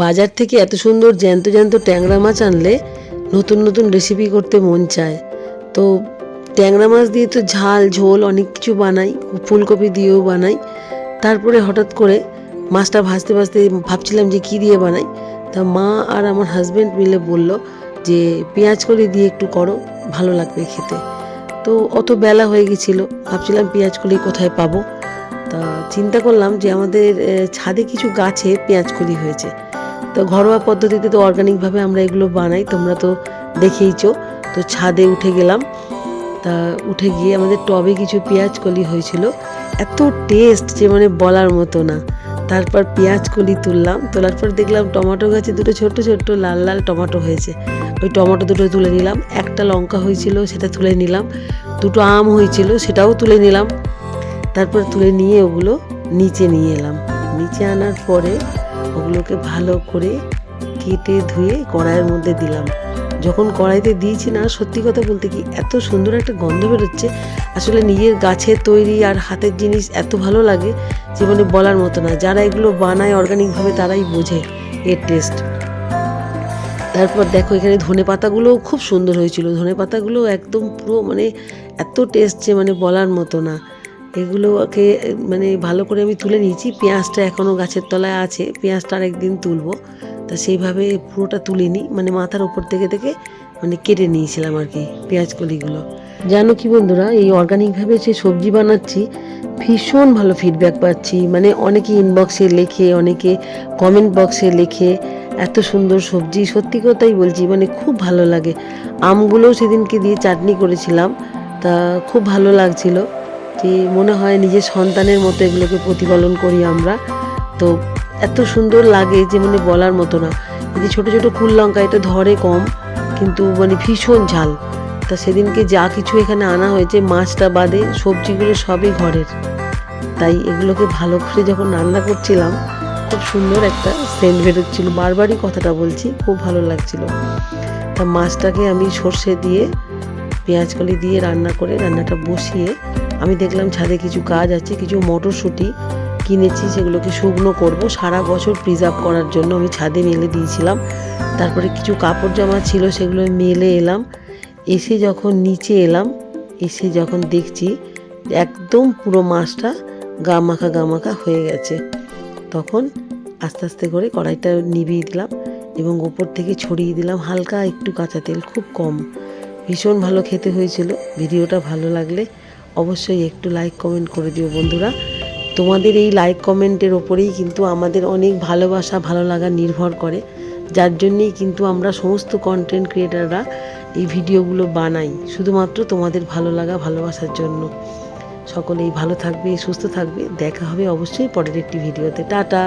বাজার থেকে এত সুন্দর জ্যান্ত জ্যান্ত ট্যাংরা মাছ আনলে নতুন নতুন রেসিপি করতে মন চায়। তো ট্যাংরা মাছ দিয়ে তো ঝাল, ঝোল অনেক কিছু বানাই, ফুলকপি দিয়েও বানাই। তারপরে হঠাৎ করে মাছটা ভাজতে ভাজতে ভাবছিলাম যে কী দিয়ে বানাই। তা মা আর আমার হাজব্যান্ড মিলে বলল যে পেঁয়াজ কলি দিয়ে একটু করো, ভালো লাগবে খেতে। তো অত বেলা হয়ে গেছিল, ভাবছিলাম পেঁয়াজ কলি কোথায় পাবো। তা চিন্তা করলাম যে আমাদের ছাদে কিছু গাছে পেঁয়াজ কলি হয়েছে। তো ঘরোয়া পদ্ধতিতে তো অর্গানিকভাবে আমরা এগুলো বানাই, তোমরা তো দেখেইছো। তো ছাদে উঠে গেলাম। তা উঠে গিয়ে আমাদের টবে কিছু পেঁয়াজ কলি হয়েছিল। এত টেস্ট যে মানে বলার মতো না। তারপর পেঁয়াজ কলি তুললাম, তোলার পর দেখলাম টমেটো গাছে দুটো ছোট্ট ছোট্ট লাল লাল টমেটো হয়েছে। ওই টমেটো দুটো তুলে নিলাম, একটা লঙ্কা হয়েছিল, সেটা তুলে নিলাম, দুটো আম হয়েছিল, সেটাও তুলে নিলাম। তারপর তুলে নিয়ে ওগুলো নিচে নিয়ে এলাম। নিচে আনার পরে ওগুলোকে ভালো করে কেটে ধুয়ে কড়াইয়ের মধ্যে দিলাম। যখন কড়াইতে দিয়েছি না, সত্যি কথা বলতে কি, এত সুন্দর একটা গন্ধ বেরোচ্ছে। আসলে নিজের গাছের তৈরি আর হাতের জিনিস এত ভালো লাগে যে মানে বলার মতো না। যারা এগুলো বানায় অর্গানিকভাবে তারাই বোঝে এর টেস্ট তারপর দেখো, এখানে ধনে পাতাগুলোও খুব সুন্দর হয়েছিল। ধনে পাতাগুলো একদম পুরো মানে এত টেস্ট যে মানে বলার মতো না। এগুলোকে মানে ভালো করে আমি তুলে নিয়েছি। পেঁয়াজটা এখনও গাছের তলায় আছে, পেঁয়াজটা আরেকদিন তুলবো। তা সেইভাবে পুরোটা তুলিনি মানে মাথার উপর থেকে থেকে মানে কেটে নিয়েছিলাম আর কি পেঁয়াজ কলিগুলো। জানো কি বন্ধুরা, এই অর্গানিকভাবে যে সবজি বানাচ্ছি, ভীষণ ভালো ফিডব্যাক পাচ্ছি। মানে অনেকে ইনবক্সে লেখে, অনেকে কমেন্ট বক্সে লেখে, এত সুন্দর সবজি। সত্যি কথাই বলছি মানে খুব ভালো লাগে। আমগুলোও সেদিনকে দিয়ে চাটনি করেছিলাম, তা খুব ভালো লাগছিল। যে মনে হয় নিজের সন্তানের মতো এগুলোকে প্রতিপালন করি আমরা। তো এত সুন্দর লাগে যে মানে বলার মতো না। এই যে ছোটো ছোটো কুল লঙ্কা, এটা ধরে কম, কিন্তু মানে ভীষণ ঝাল। তা সেদিনকে যা কিছু এখানে আনা হয়েছে, মাছটা বাদে সবজিগুলো সবই ঘরের। তাই এগুলোকে ভালো করে যখন রান্না করছিলাম, খুব সুন্দর একটা সেন্ট বেরোচ্ছিল। বারবারই কথাটা বলছি, খুব ভালো লাগছিল। তা মাছটাকে আমি সর্ষে দিয়ে, পেঁয়াজ কলি দিয়ে রান্না করে রান্নাটা বসিয়ে আমি দেখলাম ছাদে কিছু কাজ আছে, কিছু মটরশুঁটি কিনেছি, সেগুলোকে শুকনো করব। সারা বছর প্রিজার্ভ করার জন্য আমি ছাদে মেলে দিয়েছিলাম। তারপরে কিছু কাপড় জামা ছিল, সেগুলো মেলে এলাম। এসে যখন নিচে এলাম, এসে যখন দেখছি একদম পুরো মাছটা গা মাখা গা মাখা হয়ে গেছে। তখন আস্তে আস্তে করে কড়াইটা নিভিয়ে দিলাম এবং ওপর থেকে ছড়িয়ে দিলাম হালকা একটু কাঁচা তেল, খুব কম। ভীষণ ভালো খেতে হয়েছিল, ভিডিওটা ভালো লাগলে অবশ্যই একটু লাইক কমেন্ট করে দিও বন্ধুরা। তোমাদের এই লাইক কমেন্টের ওপরেই কিন্তু আমাদের অনেক ভালোবাসা, ভালো লাগা নির্ভর করে। যার জন্যেই কিন্তু আমরা সমস্ত কন্টেন্ট ক্রিয়েটাররা এই ভিডিওগুলো বানাই, শুধুমাত্র তোমাদের ভালো লাগা, ভালোবাসার জন্য। সকলেই ভালো থাকবে, সুস্থ থাকবে। দেখা হবে অবশ্যই পরের একটি ভিডিওতে টাটা!